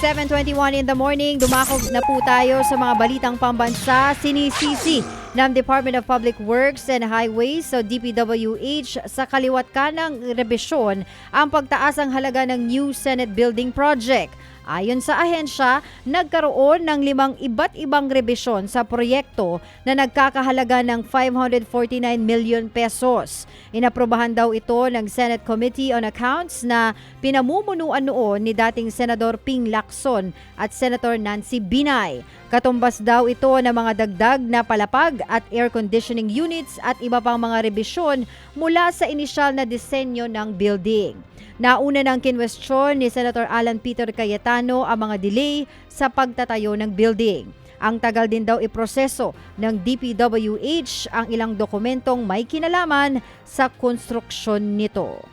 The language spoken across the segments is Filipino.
7.21 in the morning, dumakog na po tayo sa mga balitang pambansa. Sinisisi ng Department of Public Works and Highways so DPWH sa kaliwat kanang rebisyon ang pagtaas ang halaga ng new Senate Building Project. Ayon sa ahensya, nagkaroon ng limang iba't ibang rebisyon sa proyekto na nagkakahalaga ng 549 million pesos. Inaprobahan daw ito ng Senate Committee on Accounts na pinamumunuan noon ni dating Senador Ping Lacson at Senator Nancy Binay. Katumbas daw ito ng mga dagdag na palapag at air conditioning units at iba pang mga rebisyon mula sa inisyal na disenyo ng building. Nauna ng kinwestiyon ni Senator Alan Peter Cayetano ang mga delay sa pagtatayo ng building. Ang tagal din daw iproseso ng DPWH ang ilang dokumentong may kinalaman sa konstruksyon nito.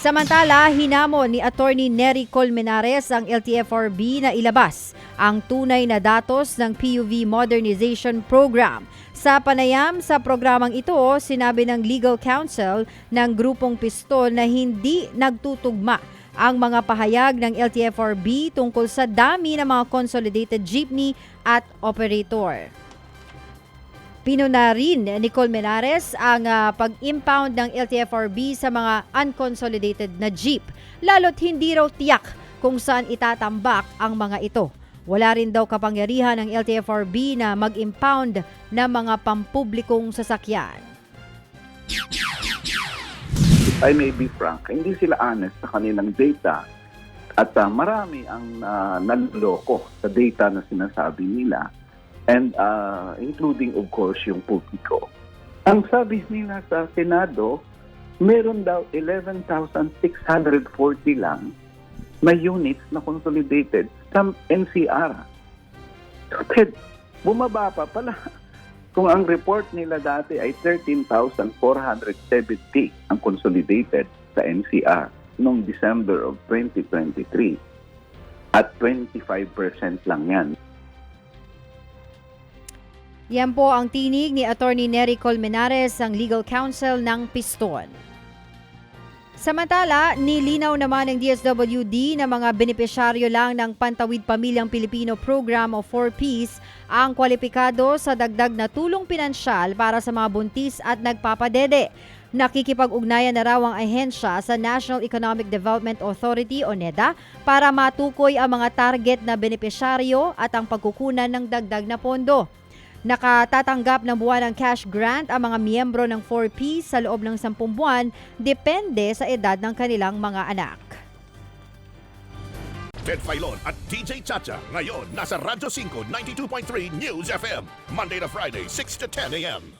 Samantala, hinamon ni Attorney Nery Colmenares ang LTFRB na ilabas ang tunay na datos ng PUV Modernization Program. Sa panayam sa programang ito, sinabi ng legal counsel ng grupong pistol na hindi nagtutugma ang mga pahayag ng LTFRB tungkol sa dami ng mga consolidated jeepney at operator. Pinuna rin ni Colmenares ang ah, pag-impound ng LTFRB sa mga unconsolidated na jeep, lalo't hindi raw tiyak kung saan itatambak ang mga ito. Wala rin daw kapangyarihan ng LTFRB na mag-impound ng mga pampublikong sasakyan. I may be frank, hindi sila honest sa kanilang data at ah, marami ang uh, nanloko sa data na sinasabi nila and ah, including of course yung publiko. Ang sabi nila sa Senado, meron daw 11,640 lang na units na consolidated sa NCR. So, Ted, bumaba pa pala. Kung ang report nila dati ay 13,470 ang consolidated sa NCR noong December of 2023 at 25% lang yan. Yan po ang tinig ni Attorney Nery Colmenares, ang legal counsel ng Piston. Samantala, nilinaw naman ng DSWD na mga benepisyaryo lang ng Pantawid Pamilyang Pilipino Program o 4Ps ang kwalipikado sa dagdag na tulong pinansyal para sa mga buntis at nagpapadede. Nakikipag-ugnayan na raw ang ahensya sa National Economic Development Authority o NEDA para matukoy ang mga target na benepisyaryo at ang pagkukunan ng dagdag na pondo. Nakatatanggap ng buwan ng cash grant ang mga miyembro ng 4P sa loob ng 10 buwan depende sa edad ng kanilang mga anak. Ted Filon at DJ Chacha. Ngayon, nasa Radyo 5, 92.3 News FM. Monday to Friday, 6 to 10 a.m.